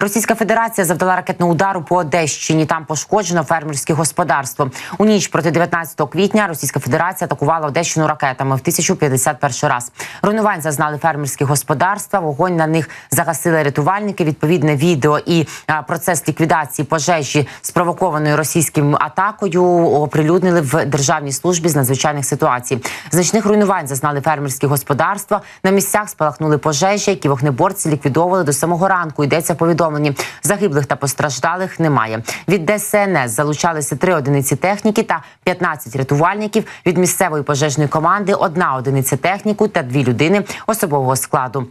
Російська Федерація завдала ракетного удару по Одещині. Там пошкоджено фермерське господарство. У ніч проти 19 квітня Російська Федерація атакувала Одещину ракетами в 1051 раз. Руйнувань зазнали фермерські господарства. Вогонь на них загасили рятувальники. Відповідне відео і а, процес ліквідації пожежі, спровокованої російським атакою, оприлюднили в державній службі з надзвичайних ситуацій. Значних руйнувань зазнали фермерські господарства. На місцях спалахнули пожежі, які вогнеборці ліквідовували до самого ранку. Йдеться повідомлення. Загиблих та постраждалих немає. Від ДСНС залучалися три одиниці техніки та 15 рятувальників. Від місцевої пожежної команди одна одиниця техніку та дві людини особового складу.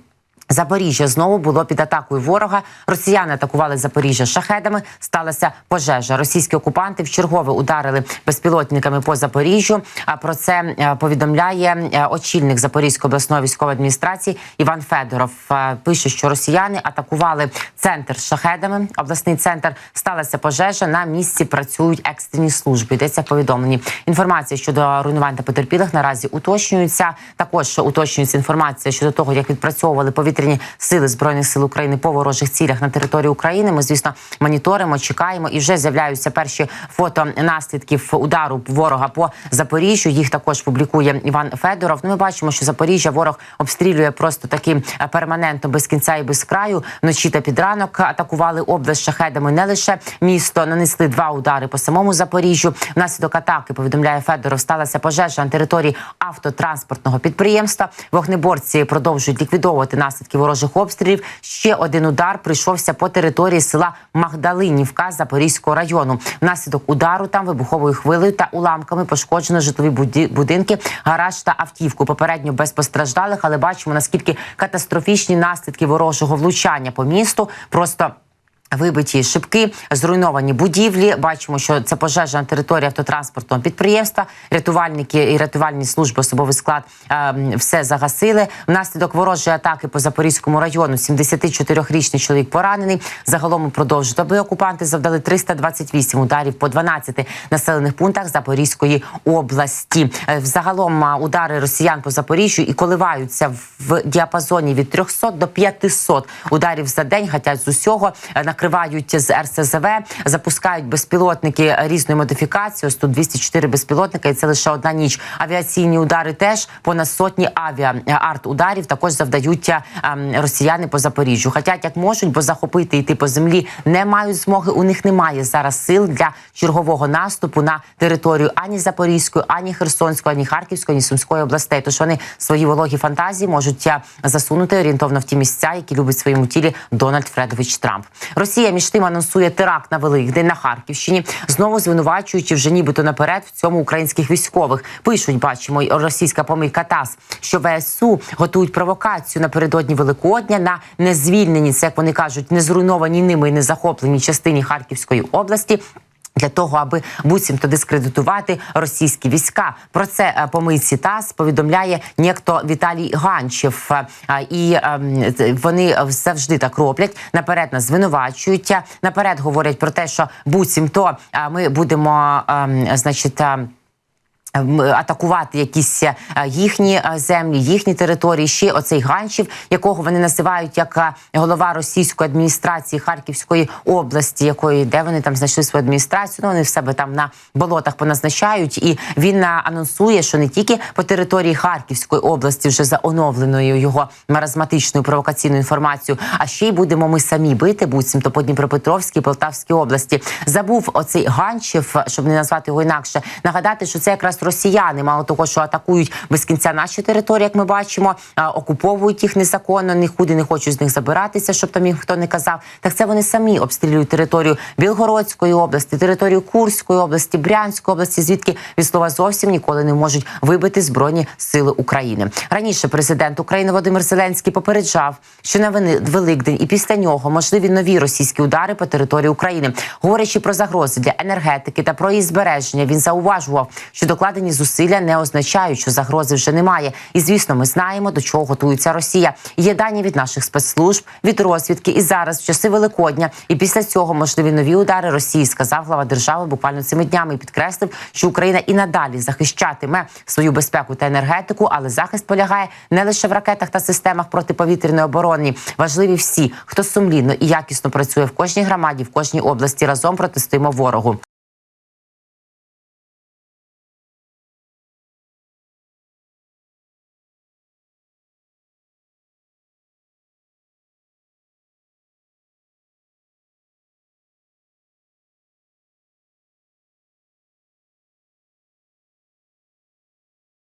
Запоріжжя знову було під атакою ворога. Росіяни атакували Запоріжжя шахедами. Сталася пожежа. Російські окупанти вчергове ударили безпілотниками по Запоріжжю. А про це е, повідомляє е, очільник Запорізької обласної військової адміністрації Іван Федоров. Е, Пише, що росіяни атакували центр шахедами. Обласний центр сталася пожежа. На місці працюють екстрені служби. Йдеться в повідомленні. Інформація щодо руйнувань та потерпілих наразі уточнюється. Також уточнюється інформація щодо того, як відпрацьовували повітряні сили збройних сил України по ворожих цілях на території України. Ми, звісно, моніторимо, чекаємо і вже з'являються перші фото наслідків удару ворога по Запоріжжю. Їх також публікує Іван Федоров. Ну, ми бачимо, що Запоріжжя ворог обстрілює просто таки перманентно без кінця і без краю. Вночі та під ранок атакували область шахедами. Не лише місто нанесли два удари по самому Запоріжжю. Внаслідок атаки повідомляє Федоров. Сталася пожежа на території автотранспортного підприємства. Вогнеборці продовжують ліквідовувати наслідки ворожих обстрілів. Ще один удар прийшовся по території села Магдалинівка Запорізького району. Внаслідок удару там вибуховою хвилею та уламками пошкоджено житлові будинки, гараж та автівку. Попередньо без постраждалих, але бачимо наскільки катастрофічні наслідки ворожого влучання по місту. Просто Вибиті шибки, зруйновані будівлі. Бачимо, що це пожежа на території автотранспортного підприємства. Рятувальники і рятувальні служби особовий склад е, все загасили. Внаслідок ворожої атаки по Запорізькому району 74-річний чоловік поранений. Загалом упродовж доби окупанти завдали 328 ударів по 12 населених пунктах Запорізької області. Е, Загалом удари росіян по Запоріжжю і коливаються в діапазоні від 300 до 500 ударів за день. Гатять з усього е, накривають з РСЗВ, запускають безпілотники різної модифікації. Ось тут 204 безпілотника, і це лише одна ніч. Авіаційні удари теж понад сотні авіа арт-ударів також завдають е, ем, росіяни по Запоріжжю. Хотять як можуть, бо захопити йти по землі не мають змоги. У них немає зараз сил для чергового наступу на територію ані Запорізької, ані Херсонської, ані Харківської, ані Сумської областей. Тож вони свої вологі фантазії можуть е, засунути орієнтовно в ті місця, які любить в своєму тілі Дональд Фредович Трамп. Росія між тим анонсує теракт на Великдень на Харківщині, знову звинувачуючи вже нібито наперед в цьому українських військових. Пишуть, бачимо, російська помийка ТАСС, що ВСУ готують провокацію напередодні Великодня на незвільнені, це як вони кажуть, не зруйновані ними і не захопленій частині Харківської області. Для того аби буцімто дискредитувати російські війська, про це е, помийці ТАСС повідомляє ніхто Віталій Ганчев. Е, І ем, вони завжди так роблять. Наперед нас звинувачують. Наперед говорять про те, що буцімто е, ми будемо, ем, значить. Атакувати якісь е, їхні е, землі, їхні території. Ще оцей Ганчів, якого вони називають як е, голова російської адміністрації Харківської області, якої де вони там знайшли свою адміністрацію. Ну вони в себе там на болотах поназначають. І він анонсує, що не тільки по території Харківської області, вже за оновленою його маразматичною провокаційною інформацією, а ще й будемо ми самі бити, буцімто по Дніпропетровській, Полтавській області. Забув оцей Ганчев, щоб не назвати його інакше. Нагадати, що це якраз росіяни, мало того, що атакують без кінця наші території, як ми бачимо, окуповують їх незаконно, нікуди не хочуть з них забиратися, щоб там їм хто не казав. Так це вони самі обстрілюють територію Білгородської області, територію Курської області, Брянської області, звідки від слова зовсім ніколи не можуть вибити збройні сили України. Раніше президент України Володимир Зеленський попереджав, що на Великдень і після нього можливі нові російські удари по території України. Говорячи про загрози для енергетики та про її збереження, він зауважував, що докладно Вкладені зусилля не означають, що загрози вже немає. І звісно, ми знаємо, до чого готується Росія. Є дані від наших спецслужб, від розвідки. І зараз, в часи Великодня, і після цього можливі нові удари Росії, сказав глава держави буквально цими днями. І підкреслив, що Україна і надалі захищатиме свою безпеку та енергетику, але захист полягає не лише в ракетах та системах протиповітряної оборони. Важливі всі, хто сумлінно і якісно працює в кожній громаді, в кожній області. Разом протистоїмо ворогу.